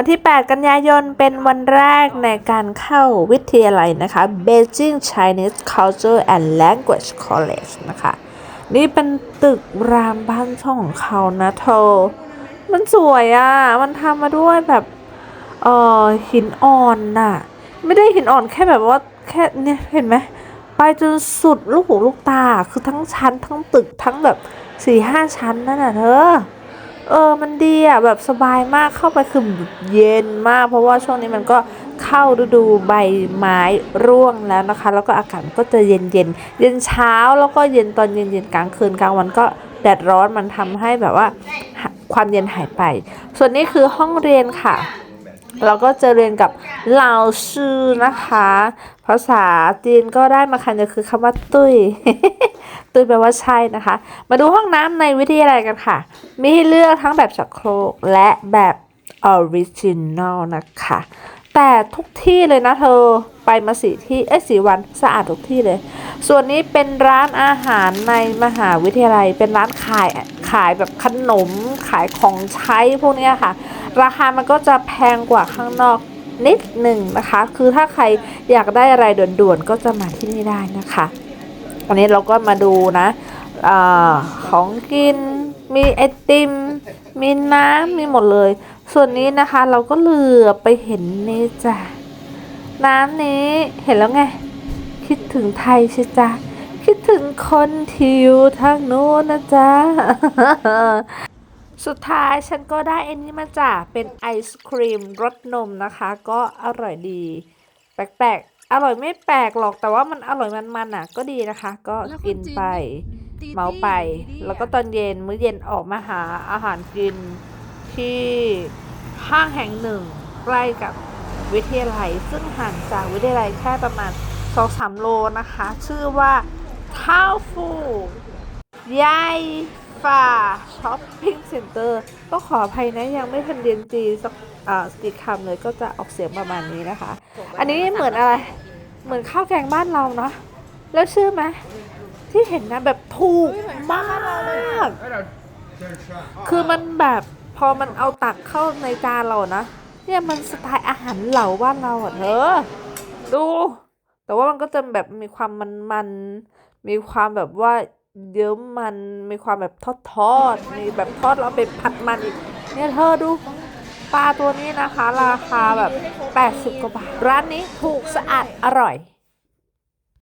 วันที่ 8 กันยายนเป็นวันแรกในการเข้าวิทยาลัยนะคะ Beijing Chinese Culture and Language College นะคะ นี่เป็นตึกรามบ้านช่องของเขานะเธอ มันสวยอะ่ะ มันทำมาด้วยแบบเอ่อหินอ่อนน่ะ ไม่ได้หินอ่อนแค่แบบว่าแค่เนี่ยเห็นไหมไปจนสุดลูกหูลูกตาคือทั้งชั้นทั้งตึกทั้งแบบสี่ห้าชั้นนั่นน่ะเธอ เออมันดีอะแบบสบายมากเข้าไปคือเย็นมาก เพราะว่าช่วงนี้มันก็เข้าฤดูใบไม้ร่วงแล้วนะคะ แล้วก็อากาศก็จะเย็นเย็นเย็นเช้าแล้วก็เย็นตอนเย็นเย็นกลางคืนกลางวันก็แดดร้อนมันทำให้แบบว่าความเย็นหายไป ส่วนนี้คือห้องเรียนค่ะ เราก็จะเรียนกับ เหล่าชื่อนะคะ ภาษาจีนก็ได้มาคำเดียวคือคำว่าตุ้ย ตุ้ยแปลว่าใช่นะคะ มาดูห้องน้ำในวิทยาลัยกันค่ะ มีให้เลือกทั้งแบบชักโครกและแบบออริจินอลนะคะ แต่ทุกที่เลยนะเธอไปมาสี่ที่เอ้สี่วันสะอาดทุกที่เลย ส่วนนี้เป็นร้านอาหารในมหาวิทยาลัย เป็นร้านขายขายแบบขนมขายของใช้พวกนี้ค่ะ ราคามันก็จะแพงกว่าข้างนอก นิดหนึ่งนะคะ คือถ้าใครอยากได้อะไรด่วนๆก็จะมาที่นี่ได้นะคะวันนี้เราก็มาดูนะอของกินมีไอติม มีน้ำมีหมดเลย ส่วนนี้นะคะเราก็เหลือไปเห็นนี่จ้ะน้ำนี้เห็นแล้วไง คิดถึงไทยใช่จ้ะคิดถึงคนที่อยู่ทางโน้นนะจ๊ะ สุดท้ายฉันก็ได้อันนี้มาจ้ะเป็นไอศครีมรสนมนะคะ ก็อร่อยดี แปลกๆ อร่อยไม่แปลกหรอกแต่ว่ามันอร่อยมันๆอะ ก็ดีนะคะ ก็กินไป เมาไป แล้วก็ตอนเย็นมื้อเย็นออกมาหาอาหารกินที่ห้างแห่งหนึ่งใกล้กับวิทยาลัย ซึ่งห่างจากวิทยาลัยแค่ประมาณ2-3โลนะคะ ชื่อว่าท้าวฟูยาย ฝ่าช้อปปิ้งเซ็นเตอร์ต้องขออภัยนะยังไม่ทันเรียนจีนสักอ่าสกิดคำเลยก็จะออกเสียงประมาณนี้นะคะ อันนี้เหมือนอะไร เหมือนข้าวแกงบ้านเราเนาะแล้วเชื่อไหมที่เห็นนะแบบถูกมากคือมันแบบพอมันเอาตักเข้าในจานเรานะเนี่ยมันสไตล์อาหารเหล่าบ้านเราอะเธอดู แต่ว่ามันก็จะแบบมีความมันมันๆมีความแบบว่า เดี๋ยวมันมีความแบบทอดทอดมีแบบทอดแล้วไปผัดมันอีกเนี่ยเธอดูปลาตัวนี้นะคะ ราคาแบบ 80 กว่าบาท ร้านนี้ถูกสะอาดอร่อย